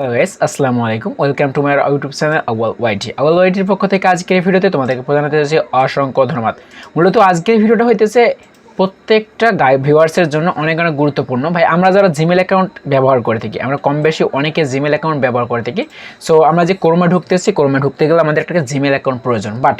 Guys আসসালামু আলাইকুম। Welcome to my YouTube channel Awal YT Awal ওয়াইটির পক্ষ থেকে আজকের ভিডিওতে তোমাদেরকে প্রদান হতেছে অসংখ্য ধন্যবাদ। মূলত আজকের ভিডিওটা হইতেছে প্রত্যেকটা গাই ভিউয়ার্সের জন্য অনেক অনেক গুরুত্বপূর্ণ। ভাই, আমরা যারা জিমেল অ্যাকাউন্ট ব্যবহার করে থাকি, আমরা কম বেশি অনেকে জিমেল অ্যাকাউন্ট ব্যবহার করে থাকি। সো আমরা যে কোরমা ঢুকতেছি কোরমা ঢুকতে গেলে আমাদের একটা জিমেল অ্যাকাউন্ট প্রয়োজন। বাট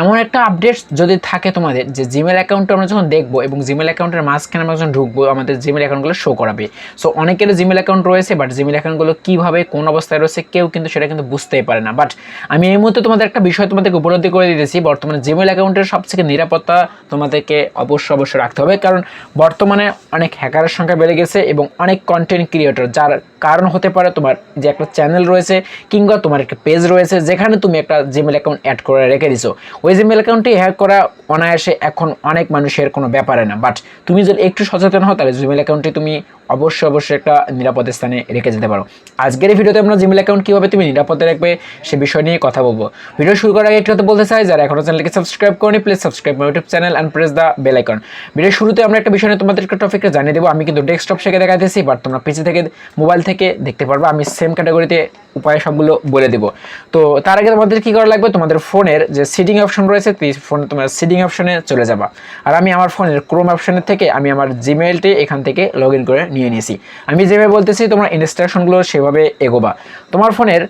এমন একটা আপডেট যদি থাকে তোমাদের যে জিমেল অ্যাকাউন্টটা আমরা যখন দেখব এবং জিমেল অ্যাকাউন্টের মাঝখানে আমরা যখন ঢুকবো, আমাদের জিমেল অ্যাকাউন্টগুলো শো করাবে। সো অনেকের জিমেল অ্যাকাউন্ট রয়েছে বাট জিমেল অ্যাকাউন্টগুলো কীভাবে, কোন অবস্থায় রয়েছে, কেউ কিন্তু সেটা কিন্তু বুঝতেই পারে না। বাট আমি এই মুহূর্তে তোমাদের একটা বিষয় তোমাদেরকে উপলব্ধি করে দিতেছি, বর্তমানে জিমেল অ্যাকাউন্টের সবথেকে নিরাপত্তা তোমাদেরকে অবশ্যই অবশ্যই রাখতে হবে, কারণ বর্তমানে অনেক হ্যাকারের সংখ্যা বেড়ে গেছে এবং অনেক কন্টেন্ট ক্রিয়েটর যার কারণ হতে পারে তোমার যে একটা চ্যানেল রয়েছে কিংবা তোমার একটা পেজ রয়েছে, যেখানে তুমি একটা জিমেল অ্যাকাউন্ট অ্যাড করে রেখে দিছো। ওই জিমেল অ্যাকাউন্টটি হ্যাক করা অনায়াসে এখন অনেক মানুষের কোনো ব্যাপারে না। বাট তুমি যদি একটু সচেতন হও, তাহলে জিমেল অ্যাকাউন্টটি তুমি অবশ্যই অবশ্যই একটা নিরাপদ স্থানে রেখে যেতে পারো। আজকের এই ভিডিওতে আমরা জিমেল অ্যাকাউন্ট কীভাবে তুমি নিরাপদে রাখবে সে বিষয় নিয়ে কথা বলব। ভিডিও শুরু করার আগে একটু কথা বলতে চাই, যারা এখনও চ্যানেলকে সাবস্ক্রাইব করেনি please subscribe my YouTube channel and press the bell icon video শুরুতে আমরা একটা বিষয় নিয়ে তোমাদের একটা টপিকটা জানিয়ে দেবো। আমি কিন্তু ডেস্কটপ থেকে দেখাতেছি বাট তোমরা পিসি থেকে মোবাইল থেকে দেখতে পারবে। আমি সেম ক্যাটাগরিতে উপায় সবগুলো বলে দেবো। তো তার আগে তোমাদের কী করা লাগবে? তোমাদের ফোনের যে সিটিং অপশন রয়েছে ফোনে তোমার সিটিং অপশনে চলে যাবা। আর আমি আমার ফোনের ক্রোম অপশনের থেকে আমি আমার জিমেলটি এখান থেকে লগ করে নিয়ে নিয়েছি। আমি যেভাবে বলতেছি, তোমরা ইনস্ট্রাকশনগুলো সেভাবে এগোবা। তোমার ফোনের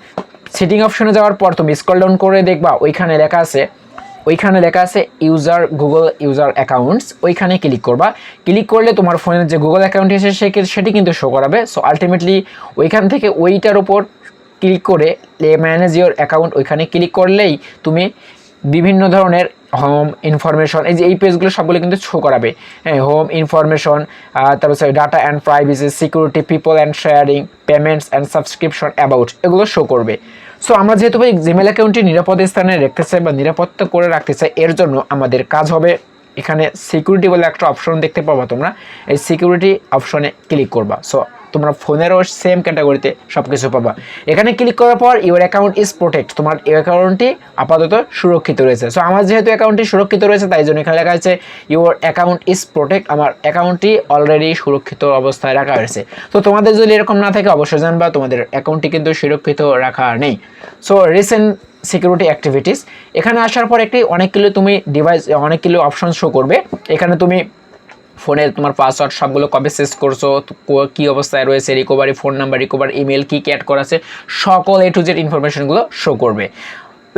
সিটিং অপশনে যাওয়ার পর তুমি স্কল ডাউন করে দেখবা, ওইখানে লেখা আছে, ওইখানে লেখা আছে ইউজার গুগল ইউজার অ্যাকাউন্টস ওইখানে ক্লিক করবা। ক্লিক করলে তোমার ফোনের যে গুগল অ্যাকাউন্ট এসে সেটি কিন্তু শো করাবে। সো আলটিমেটলি ওইখান থেকে ওইটার উপর ক্লিক করে ম্যানেজ ইউর অ্যাকাউন্ট ওইখানে ক্লিক করলেই তুমি বিভিন্ন ধরনের হোম ইনফরমেশন এই যে এই পেজগুলো সবগুলো কিন্তু শো করাবে। হ্যাঁ হোম ইনফরমেশন তারপর data and privacy security people and sharing payments and subscription about এগুলো শো করবে। সো আমরা যেহেতু ভাই জিমেল অ্যাকাউন্টটি নিরাপদ স্থানে রাখতে চাই বা নিরাপত্তা করে রাখতে চাই, এর জন্য আমাদের কাজ হবে এখানে সিকিউরিটি বলে একটা অপশন দেখতে পাবা তোমরা। এই সিকিউরিটি অপশনে ক্লিক করবা। সো তোমরা ফোনেরও সেম ক্যাটাগরিতে সব কিছু পাবা। এখানে ক্লিক করার পর ইউর অ্যাকাউন্ট ইজ প্রোটেক্ট তোমার অ্যাকাউন্টটি আপাতত সুরক্ষিত রয়েছে। সো আমার যেহেতু অ্যাকাউন্টটি সুরক্ষিত রয়েছে, তাই জন্য এখানে লেখা আছে ইউর অ্যাকাউন্ট ইজ প্রোটেক্ট আমার অ্যাকাউন্টটি অলরেডি সুরক্ষিত অবস্থায় রাখা হয়েছে। তো, তোমাদের যদি এরকম না থাকে, অবশ্যই জানবা, তোমাদের অ্যাকাউন্টটি কিন্তু সুরক্ষিত রাখা নেই। সো রিসেন্ট সিকিউরিটি অ্যাক্টিভিটিস এখানে আসার পর একটি অনেকগুলো তুমি ডিভাইস অনেকগুলো অপশন শো করবে। এখানে তুমি ফোনের তোমার পাসওয়ার্ড সবগুলো কবে শেষ করছ কী অবস্থায় রয়েছে recovery phone number recover email কী ক্যাড করা আছে, সকল এ টু জেড ইনফরমেশনগুলো শো করবে।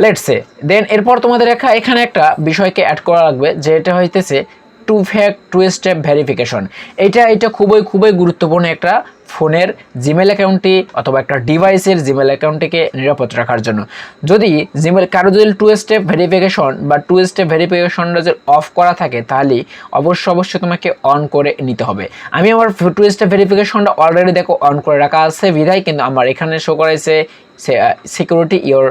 লেটসে দেন এরপর তোমাদের এখানে একটা বিষয়কে অ্যাড করা লাগবে, যেটা হইতেছে টু ফ্যাক টু স্টেপ ভেরিফিকেশন। এটা এটা খুবই খুবই গুরুত্বপূর্ণ একটা ফোনের জিমেল অ্যাকাউন্টটি অথবা একটা ডিভাইসের জিমেল অ্যাকাউন্টটিকে নিরাপদ রাখার জন্য। যদি জিমেল কারও যদি টু স্টেপ ভেরিফিকেশন বা টু স্টেপ ভেরিফিকেশনটা যদি অফ করা থাকে, তাহলে অবশ্যই অবশ্যই তোমাকে অন করে নিতে হবে। আমি আমার টু স্টেপ ভেরিফিকেশনটা অলরেডি দেখো অন করে রাখা আছে বিধায়, কিন্তু আমার এখানে শো করাইছে security your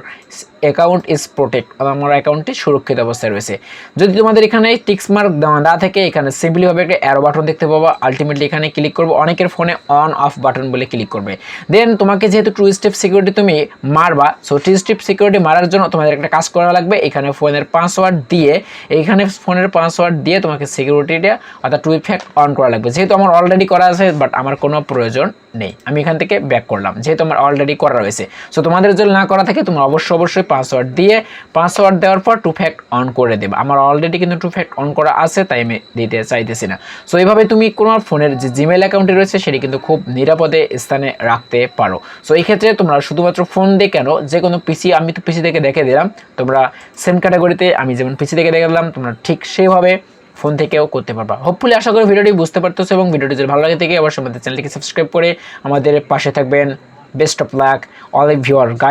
account is protect আমার অ্যাকাউন্টটি সুরক্ষিত অবস্থায় রয়েছে। যদি তোমাদের এখানে টিক্স মার্ক দেওয়া থাকে, এখানে সিম্পলিভাবে একটা অ্যারো বাটন দেখতে পাবো। আলটিমেটলি এখানে ক্লিক করব। অনেকের ফোনে অন অফ বাটন বলে ক্লিক করবে। দেন তোমাকে যেহেতু টু স্টেপ সিকিউরিটি তুমি মারবা সো টু স্টেপ সিকিউরিটি মারার জন্য তোমাদের একটা কাজ করা লাগবে। এখানে ফোনের পাসওয়ার্ড দিয়ে এইখানে ফোনের পাসওয়ার্ড দিয়ে তোমাকে সিকিউরিটিটা অর্থাৎ টু ইফেক্ট অন করা লাগবে। যেহেতু আমার অলরেডি করা আছে বাট আমার কোনো প্রয়োজন নেই। আমি এখান থেকে ব্যাক করলাম। যেহেতু আমার অলরেডি করা রয়েছে। সো তোমাদের যদি না করা থাকে, তোমরা অবশ্যই অবশ্যই পাসওয়ার্ড দিয়ে পাসওয়ার্ড দেওয়ার পর টু ফ্যাক্ট অন করে দেবে। আমার অলরেডি কিন্তু টু ফ্যাক্ট অন করা আছে, তাই আমি দিতে চাইতেছি না। সো এইভাবে তুমি কোনো ফোনের যে জিমেল অ্যাকাউন্টে রয়েছে, সেটি কিন্তু খুব নিরাপদে স্থানে রাখতে পারো। সো এই ক্ষেত্রে তোমরা শুধুমাত্র ফোন দিয়ে কেন? যে কোনো পিসি আমি তো পিসি থেকে দেখে দিলাম, তোমরা সেম ক্যাটাগরিতে আমি যেমন পিসি থেকে দেখে দিলাম, তোমরা ঠিক সেইভাবে ফোন থেকেও করতে পারবা। হোপফুলি আশা করি ভিডিওটি বুঝতে পারতেছো এবং ভিডিওটি যদি ভালো লাগে থেকে অবশ্যই আমাদের চ্যানেলটিকে সাবস্ক্রাইব করে আমাদের পাশে থাকবেন। best of luck all viewer guide